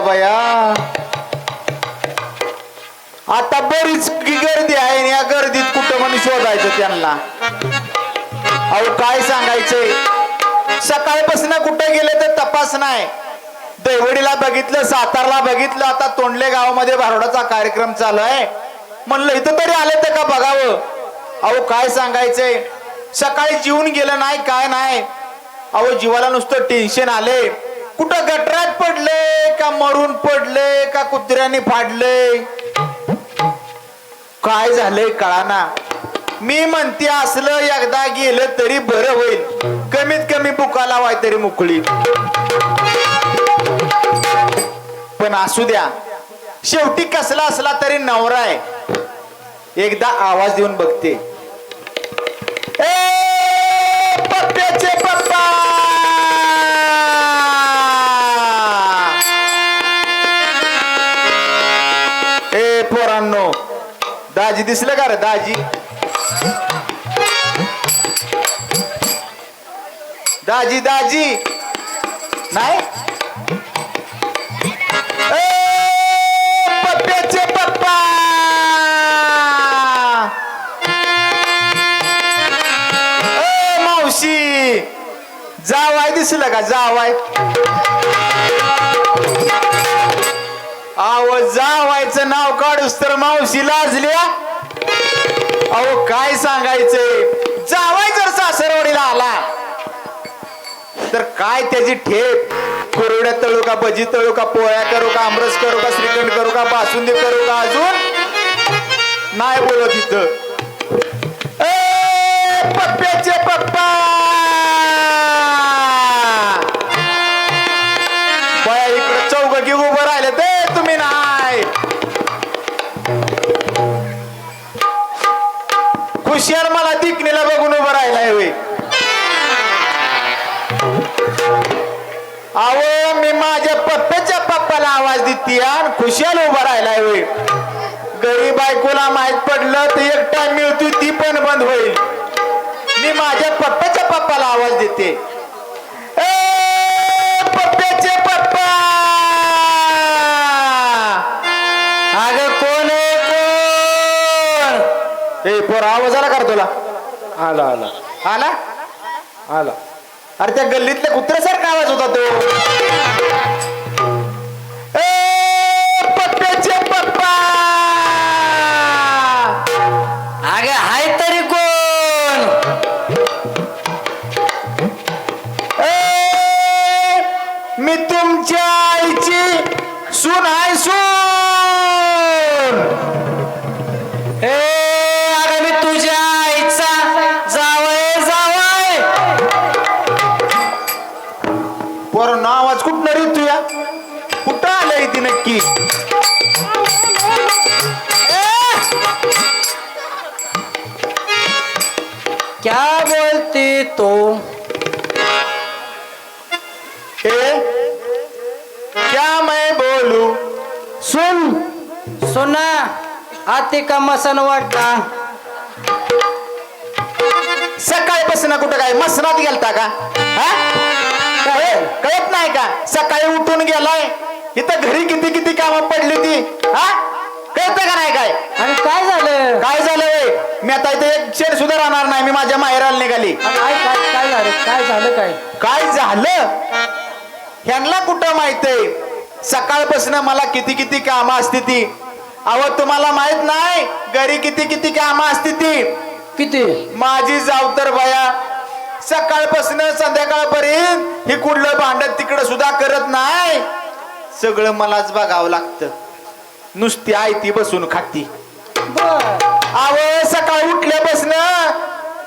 बया. बया आता बरीच गर्दी आहे या गर्दीत कुठं म्हणून शोधायचं त्यांना? अहो काय सांगायचंय सकाळपासून कुठे गेले तर तपास नाही. देवडीला बघितलं सातारला बघितलं आता तोंडले गावामध्ये भारोडाचा कार्यक्रम चालू आहे. म्हणलं इथं तरी आले तर का बघावं? अहो काय सांगायचंय सकाळी जीवन गेलं नाही काय नाही? अहो जीवाला नुसतं टेन्शन आले. कुठं गटरात पडले का मरून पडले का कुत्र्याने फाडले? काय झालंय कळाना? मी म्हणते असलं एकदा गेलं तरी बरं होईल. कमीत कमी बुकाला वाय तरी मोकळी. पण असू द्या. शेवटी कसला असला तरी नवरा आहे. एकदा आवाज देऊन बघते. ए, पप्प्याचे पप्पा! दाजी दिसलं का रे दाजी? दाजी दाजी! नाही? पप्प्याचे पप्पा! मावशी! जावाय दिसलं का जावाय? आव जावायचं नाव काढूस तर मावशी लाजल्या? अहो काय सांगायचंय जावाय जर सासरवाडीला आला तर काय त्याची ठेप? कुरवड्या तळू का भजी तळू का पोळ्या करू का आमरस करू का श्रीखंड करू का बासुंदी करू का अजून? नाही बोलत इथं. पप्प्याचे पप्पा! खुशियार मला दिकणीला बघून उभं राहिलाय होय. अहो मी माझ्या पप्प्याच्या पप्पाला आवाज देते आणि खुशाल उभा राहिलाय होय. गरीब बायकोला माहीत पडलं तर एक टाइम मिळतो ती पण बंद होईल. मी माझ्या पप्प्याच्या पप्पाला आवाज देते. ए पोर आवाज आला कर तुला? आला आला. आला? आला. अरे त्या गल्लीतल्या कुत्र्यासारखा आवाज होता तो. क्या बोलती तू ए, क्या मैं बोलू? सुन। सुना। आती का मसन वाटता। सकाळपासून कुठं काय? मसनात गेलता का? हा? काय? कळत नाही का? सकाळी उठून गेलाय. इथं घरी किती किती कामं पडली ती? हा? कळत का नाही काय? आणि काय झालं? काय झालंय मी आता इथे एक शेर सुद्धा राहणार नाही. मी माझ्या माहेराला निघाली. काय काय काय झालं? काय झालं काय? काय झालं? ह्यांना कुठं माहितय सकाळपासून मला किती किती कामं असते ती. अहो तुम्हाला माहीत नाही? घरी किती किती कामं असते ती. किती? माझी जाव तर बया सकाळपासून संध्याकाळपर्यंत हे कुठलं भांडत तिकडं सुद्धा करत नाही. सगळं मलाच बघावं लागतं. नुसती आई ती बसून खाती. अव सकाळ उठल्यापासून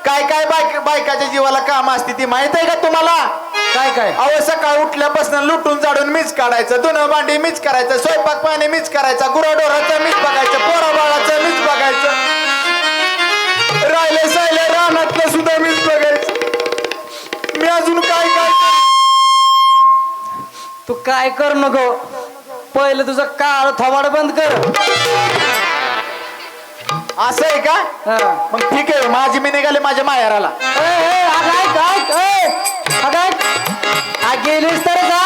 काय काय बायक बायकाच्या जीवाला काम असते ती माहीत आहे का तुम्हाला? काय काय? अहो सकाळ उठल्यापासून लुटून जाडून मीच काढायचं धुणं भांडी मीच करायचं स्वयंपाक पाणी मीच करायचा गुराढोराचं मीच बघायचं पोरा बाळाचं मीच बघायचं. राहिले सायले रानातलं सुद्धा मीच बघायचं. मी अजून काय काय तू काय कर नको. पहिलं तुझं काळ थवाड बंद कर. असं आहे का? मग ठीक आहे माझी मी निघाले माझ्या माहेराला. गेलीस तर जा.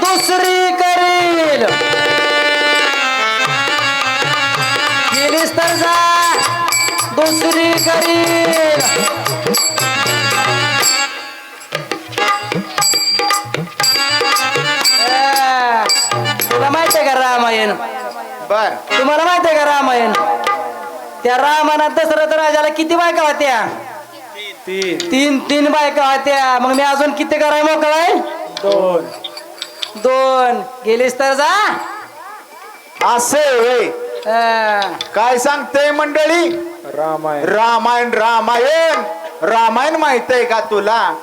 दुसरी करील. गेलीस तर जा. दुसरी करील. रामायण. बर. तुम्हाला माहितीये का रामायण? त्या रामायणात दशरथ राजाला किती बायका होत्या? तीन. तीन बायका होत्या. मग मी अजून किती कराय मोकळाय दोन. दोन. गेलीस तर जा. असे होय. काय सांगते मंडळी? रामायण. रामायण रामायण. रामायण माहीत आहे का तुला?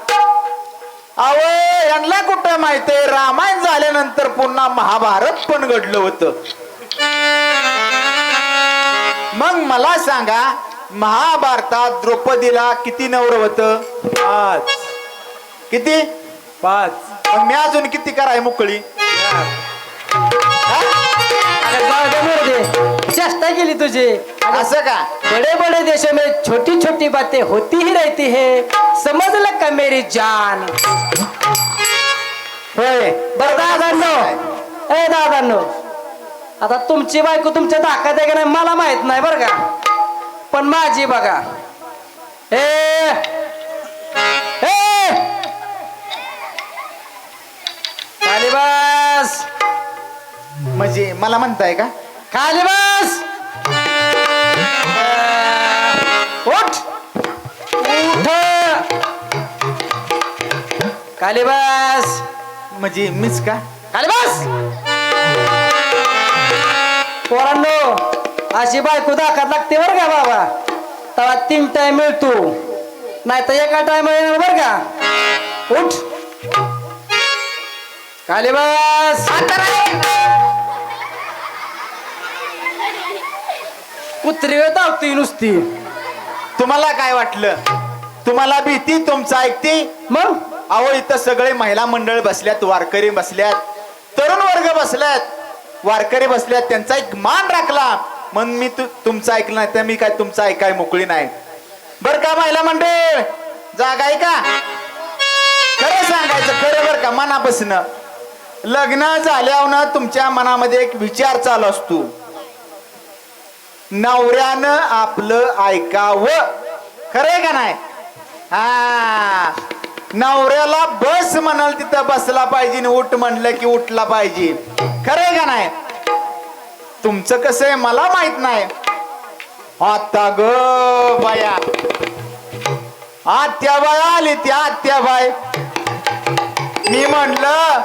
अव यांना कुठं माहीत? आहे रामायण झाल्यानंतर पुन्हा महाभारत पण घडलं होतं. मग मला सांगा महाभारतात द्रौपदीला किती नवर होत? पाच. किती? पाच. मी अजून किती कराय मोकळी? अरे जाऊ दे मरू दे. चेष्टा केली तुझी. असं का? बड़े बड़े देशों में छोटी छोटी बातें होती ही रहती है. समझ लग का मेरी जान? होय. बर दादांनो. ए दादांनो. आता तुमची बायको तुमच्या धाकात आहे का नाही मला माहीत नाही बरं का. पण माझी बघा. ए म्हणजे मला म्हणताय का? खाली बस! उठ! उठ! खाली बस! म्हणजे मीच का? खाली बस! पोरांनो अशी बायको दाखत लागते बरं का बाबा. तेव्हा तीन टाइम मिळतो. नाही तर एका टाइम येणार बरं का? उठ! खाली बस! कुत्री धावती नुसती. तुम्हाला काय वाटलं? तुम्हाला भीती तुमचं ऐकते? मग? अहो इथं सगळे महिला मंडळ बसल्यात वारकरी बसल्यात तरुण वर्ग बसल्यात. वारकरी बसल्यात त्यांचा एक मान राखला. म्हणून मी तु- तुमचं ऐकलं नाही तर मी काय तुमचं ऐकाय मोकळी नाही. बर का महिला मंडळ? जागा आहे का? खरं सांगायचं खरं बर का मनापासून. लग्न झाल्यावर तुमच्या मनामध्ये एक विचार चालू असतो. नवऱ्यानं आपलं ऐकावं. खरंय का नाही? हा. नवऱ्याला बस म्हणाल तिथं बसला पाहिजे उठ म्हणलं की उठला पाहिजे. खरंय का नाही? तुमचं कसं आहे मला माहीत नाही. आता ग बाया. आत्याबाई आली त्या आत्याबाय मी म्हणलं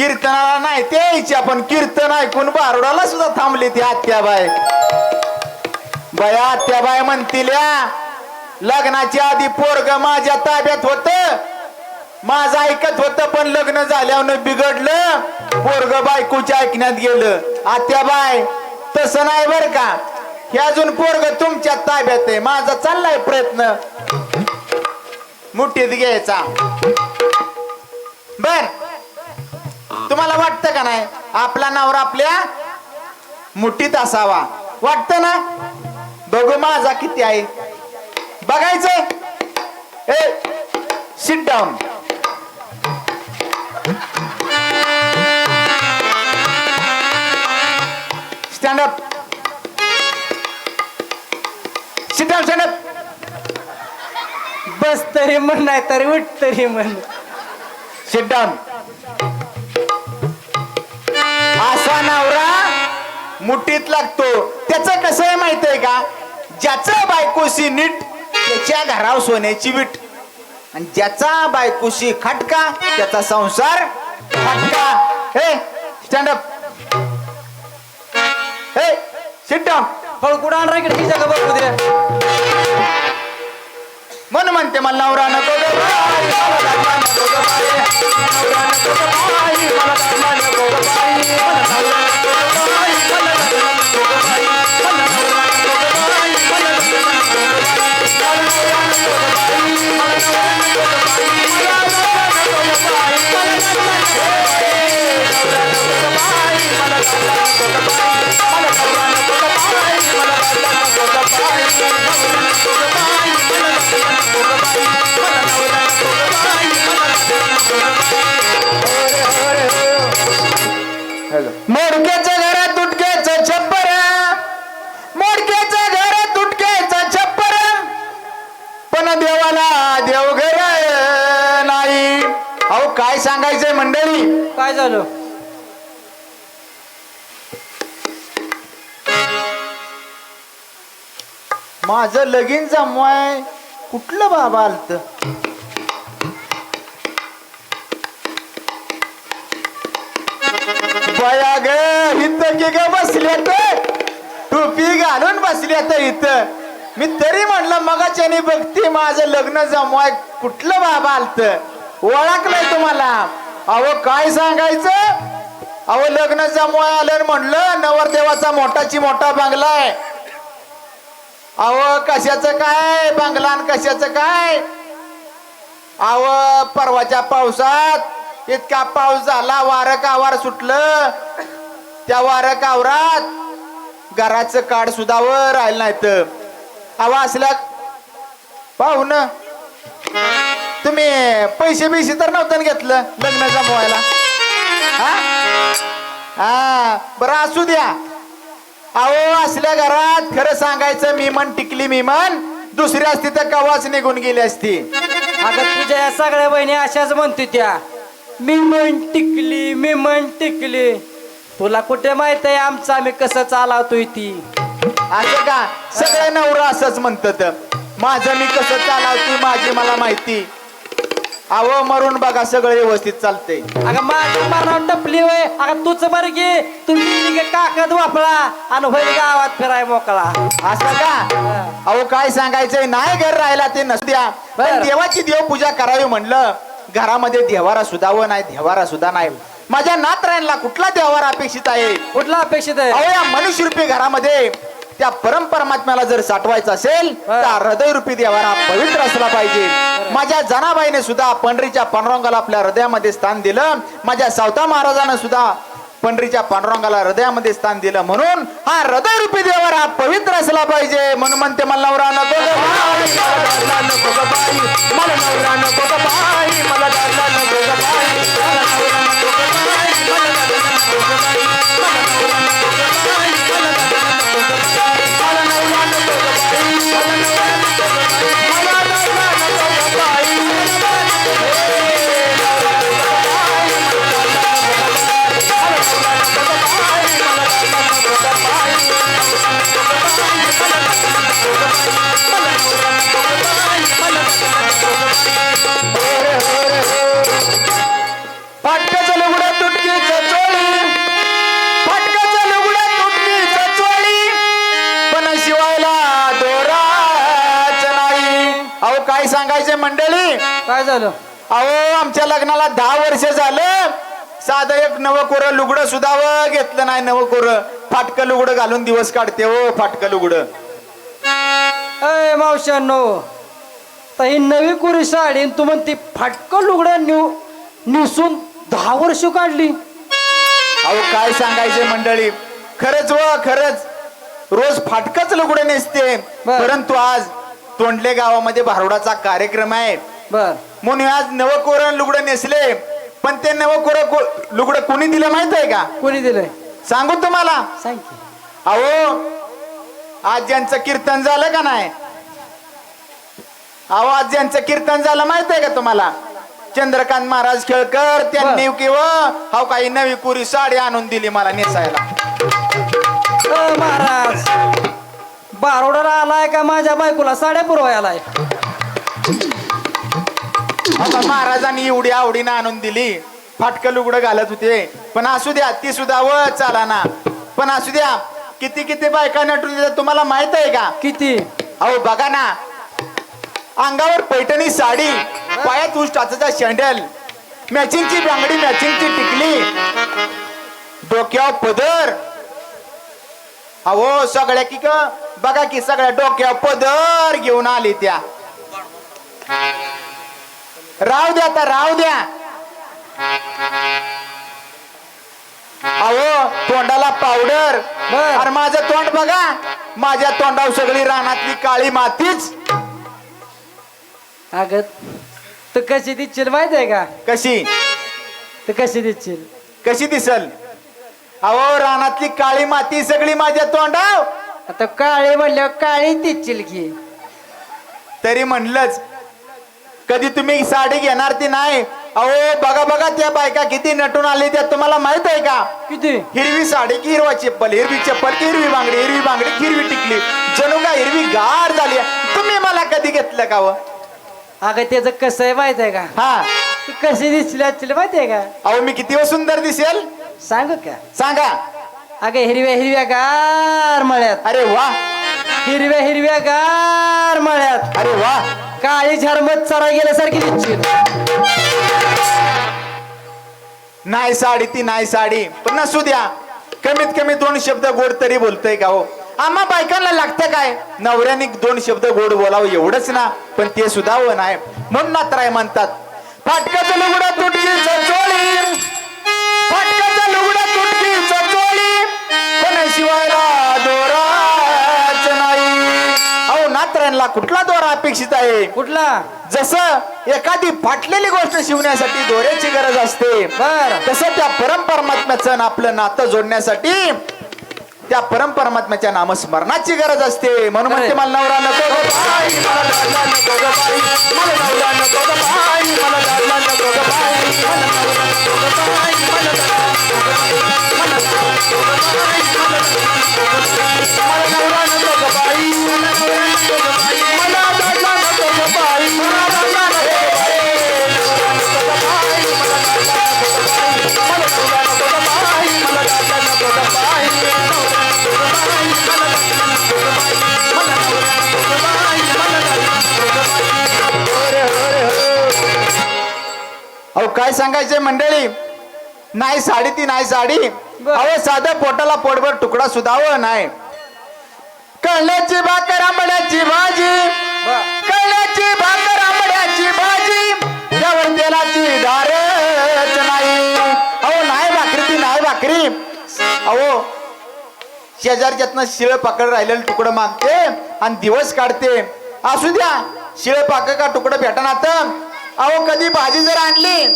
कीर्तनाला नाही ते यायची आपण. कीर्तन ऐकून बारोडाला सुद्धा थांबली ती आत्याबाई. बया आत्याबाई म्हणतील्या लग्नाच्या आधी पोरग माझ्या ताब्यात होत. माझं ऐकत होत पण लग्न झाल्यावर बिघडलं. पोरग बायकोच्या ऐकण्यात गेलं. आत्याबाई तसं नाही बर का? हे अजून पोरग तुमच्या ताब्यात आहे. माझा चाललाय प्रयत्न. मुठीत घ्यायचा. बर. तुम्हाला वाटतं का नाही? आपला नवरा आपल्या मुठीत असावा. वाटतं ना? बघू माझा किती आहे. बघायचं ए sit down stand up sit down stand up बस तरी म्हण नाही तरी उठ तरी म्हण. सिट डाऊन मुठीत लागतो. त्याच कसं आहे माहीत आहे का? ज्याचा बायकोशी नीट त्याच्या घरावर सोन्याची वीट. आणि ज्याचा बायकोशी खटका त्याचा संसार खटका. हे स्टँड अप हे सिट डाऊन फळ कुठं आणणार इकडे? बघू दे मन म्हणते मला नवरा नको ग बाई, मला नको ग बाई. नवरा नको ग बाई, मला नको ग बाई. मला नवरा नको ग बाई, मला मोडक्याच्या घरात तुटक्याचा छप्पर. मोडक्याच्या घरात तुटक्याचा छप्पर. पण देवाला देवघर नाही. अहो काय सांगायचंय मंडळी? काय झालं? माझं लगीन जमवाय. कुठलं बाबा आलत? बया ग इथं की ग तर टोपी घालून बसल्यात इथं. मी तरी म्हणलं मगाच्याने बघते माझं लग्न जमवाय. कुठलं बाबा आलत? ओळखलंय तुम्हाला? अहो काय सांगायचं? अहो लग्न जमवाय आलं म्हणलं नवरदेवाचा मोठाची मोठा बंगला आहे. अहो कशाचं काय? बंगला आणि कशाचं काय? अहो परवाच्या पावसात इतका पाऊस झाला वारं कावार सुटलं. त्या वारं कावरात घराचं काड सुद्धा वर राहिलं नाही तर अहो पाहू ना. तुम्ही पैसे बिसे तर नव्हतं घेतलं लग्न जमवायला? हा बरं असू द्या. अहो असल्या घरात खरं सांगायचं मी मन टिकली मी मन दुसरी असती तर कवाच निघून गेली असती. अगं तुझ्या या सगळ्या बहिणी अशाच म्हणते त्या. मी मन टिकली मी मन टिकली. तुला कुठे माहीत आहे आमचं आम्ही कसं चालवतोय ती? असं का? सगळे नवरा असंच म्हणतात. माझं मी कसं चालवती माझी मला माहिती. अहो मरून बघा सगळं व्यवस्थित चालतंय. अगं माझ्या मनावर टपली वय अगं तूच बरं घे. तुम्ही काकद वापरा आणि होईल गावात फिराय मोकळा. असं का? अहो काय सांगायचंय? नाही घर राहिला ते नसत्या. पण. देवाची देवपूजा करावी म्हणलं घरामध्ये देवारा सुद्धा व नाही देवारा सुद्धा नाही. माझ्या नातरायणला कुठला देवारा अपेक्षित आहे? कुठला अपेक्षित आहे? अहो या मनुष्यरूपी घरामध्ये त्या परम परमात्म्याला जर साठवायचं असेल. तर हृदयरूपी देवारा पवित्र असला पाहिजे. माझ्या जनाबाईने सुद्धा पंढरीच्या पांडुरंगाला आपल्या हृदयामध्ये स्थान दिलं. माझ्या सावता महाराजानं सुद्धा पंढरीच्या पांडुरंगाला हृदयामध्ये स्थान दिलं म्हणून हा हृदयरूपी देवारा हा पवित्र असला पाहिजे म्हणून म्हणते मला नवरा नको दारला नको बाई, मला नवरा नको बाई, मला दारला नको बाई, मला नवरा नको बाई, मला दारला नको बाई, मला नवरा नको बाई, मला दारला नको बाई, मला नवरा नको बाई, मला नवरा नको काय सांगायचे मंडळी? काय झालं? अहो आमच्या लग्नाला दहा वर्ष झालं. साधं एक नवं कोरं लुगडं सुद्धा व घेतलं नाही नवं कोरं फाटकं लुगडं घालून दिवस काढते हो फाटकं लुगडं. अय मावशांनो तर ही नवी कुरी साडी आणि तू म्हणती फाटकं लुगडं निव निसून दहा वर्ष काढली. अहो काय सांगायचे मंडळी? खरंच व खरंच. रोज फाटकच लुगडं नेसते. बर. परंतु आज तोंडले गावामध्ये भारुडाचा कार्यक्रम आहे. बर. म्हणून आज नवकोरण लुगडं नेसले. पण ते नवकोर लुगडं कोणी दिलं माहीत आहे का? कोणी दिलंय? सांगू तुम्हाला? सांग की. अहो आज ज्यांचं कीर्तन झालं का नाही? अहो आज ज्यांचं कीर्तन झालं माहीत आहे का तुम्हाला? चंद्रकांत महाराज खेळकर त्यांनी किंवा हो काही नवी पुरी साडी आणून दिली मला नेसायला. अ, महाराज बारोडाला आलाय का माझ्या बायकोला साड्या पुरवाय आलाय? आता महाराजांनी एवढी आवडीनं आणून दिली. फाटकं लुगडं घालत होते. पण असू द्या ती सुद्धा व चाला ना. पण असू द्या किती किती बायका नटून देतात तुम्हाला माहीत आहे का? किती? अहो बघा ना. अंगावर पैठणी साडी पायात उष्टाचा शँडल मॅचिंगची बांगडी मॅचिंगची टिकली डोक्यावर पदर. अहो सगळ्या की क बघा की सगळ्या डोक्यावर पदर घेऊन आली त्या. राहू द्या आता राहू द्या. अहो तोंडाला पावडर. अरे माझं तोंड बघा. माझ्या तोंडावर सगळी रानातली काळी मातीच. अग तू कशी दिसशील माहीत आहे का? कशी? तू कशी दिसशील? कशी दिसल? अहो रानातली काळी माती सगळी माझ्या तोंडाव आता काळे म्हणल्यावर काळी दिसशील की. तरी म्हणलंच कधी तुम्ही साडी घेणार ती नाही? अहो बघा बघा त्या बायका किती नटून आले त्या. तुम्हाला माहीत आहे का? किती? हिरवी साडी की हिरवा चप्पल? हिरवी चप्पल की हिरवी बांगडी? हिरवी बांगडी की हिरवी टिकली? जणू का हिरवी गार झाली तुम्ही मला कधी घेतलं का व अगं त्याचं कसं आहे माहीत आहे का? हा. ती कशी दिसली असतील माहिती आहे का? अहो मी किती व सुंदर दिसेल? सांगू का? सांगा. अगं हिरव्या हिरव्या गार मळ्यात. अरे वा. हिरव्या हिरव्या गार मळ्यात. अरे वा. काळी झरमत चरा गेल्यासारखी दिसशील. नाही साडी ती नाही साडी. पण नसू द्या. कमीत कमी दोन शब्द गोड तरी बोलतय का हो? आम्हा बायकांना लागतं काय? नवऱ्याने दोन शब्द गोड बोलावं एवढंच ना पण ते सुद्धा हो नाही. म्हणून नात्राय म्हणतात. फाटकाचं लुगडं तुटकी चोळी फाटकाचं लुगडं तुटकी चोळी पण शिवायला नात्रायणला कुठला दोरा अपेक्षित आहे? कुठला? जसं एखादी फाटलेली गोष्ट शिवण्यासाठी दोऱ्याची गरज असते बर. तसं त्या परमपरमात्म्याचं आणि आपलं नातं जोडण्यासाठी त्या परमपरमात्म्याच्या नामस्मरणाची गरज असते. म्हणून म्हणते मला नवरा नको ग बाई, मला दादला नको ग बाई, मला नवरा नको ग बाई, मला दादला नको ग बाई, मला नवरा नको ग बाई, मला दादला नको ग बाई, मला नवरा नको ग बाई, मला नवरा नको ग बाई, मला दादला नको ग बाई, मला दादला नको ग बाई, नवरा नको ग बाई, मला दादला नको ग बाई, मला नवरा नको ग बाई, मला दादला नको ग बाई, नवरा नको ग बाई, मला दादला नको ग बाई, मला नवरा नको ग बाई, मला दादला नको ग बाई, अरे, अरे, अरे. अहो काय सांगायचंय मंडळी? नाही साडी ती नाही साडी. अहो साधं पोटाला पोटभर तुकडा सुद्धा नाही. कळण्याची भाकर आंबड्याची भाजी. कळण्याची भाकर आंबड्याची भाजी. त्यावर तेलाची धारच नाही. अहो नाही भाकरी ती नाही भाकरी. अहो शेजारच्यातनं शिळ पाकड राहिलेलं तुकडं मागते आणि दिवस काढते. असू द्या शिळ पाक का तुकडं भेटणार अहो कधी भाजी जर आणली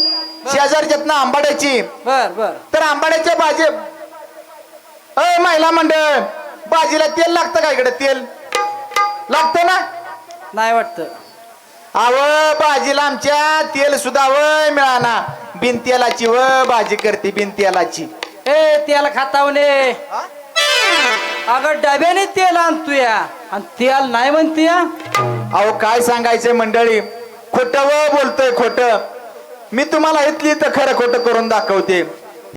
शेजारच्यातनं आंबाड्याची बर बर. तर आंबाड्याच्या भाजी अय महिला मंडळ भाजीला तेल लागतं का इकडे? तेल. लागतं ना? नाही वाटत. अव भाजीला आमच्या तेल सुद्धा वय मिळाना. बिन तेलाची व भाजी करते बिन तेलाची. ए त्याला खातावले. अगं डब्याने तेल आणतो या आणि तेल नाही म्हणते या अहो काय सांगायचंय मंडळी? खोट व बोलतोय खोट. मी तुम्हाला इथली तर खरं खोटं करून दाखवते.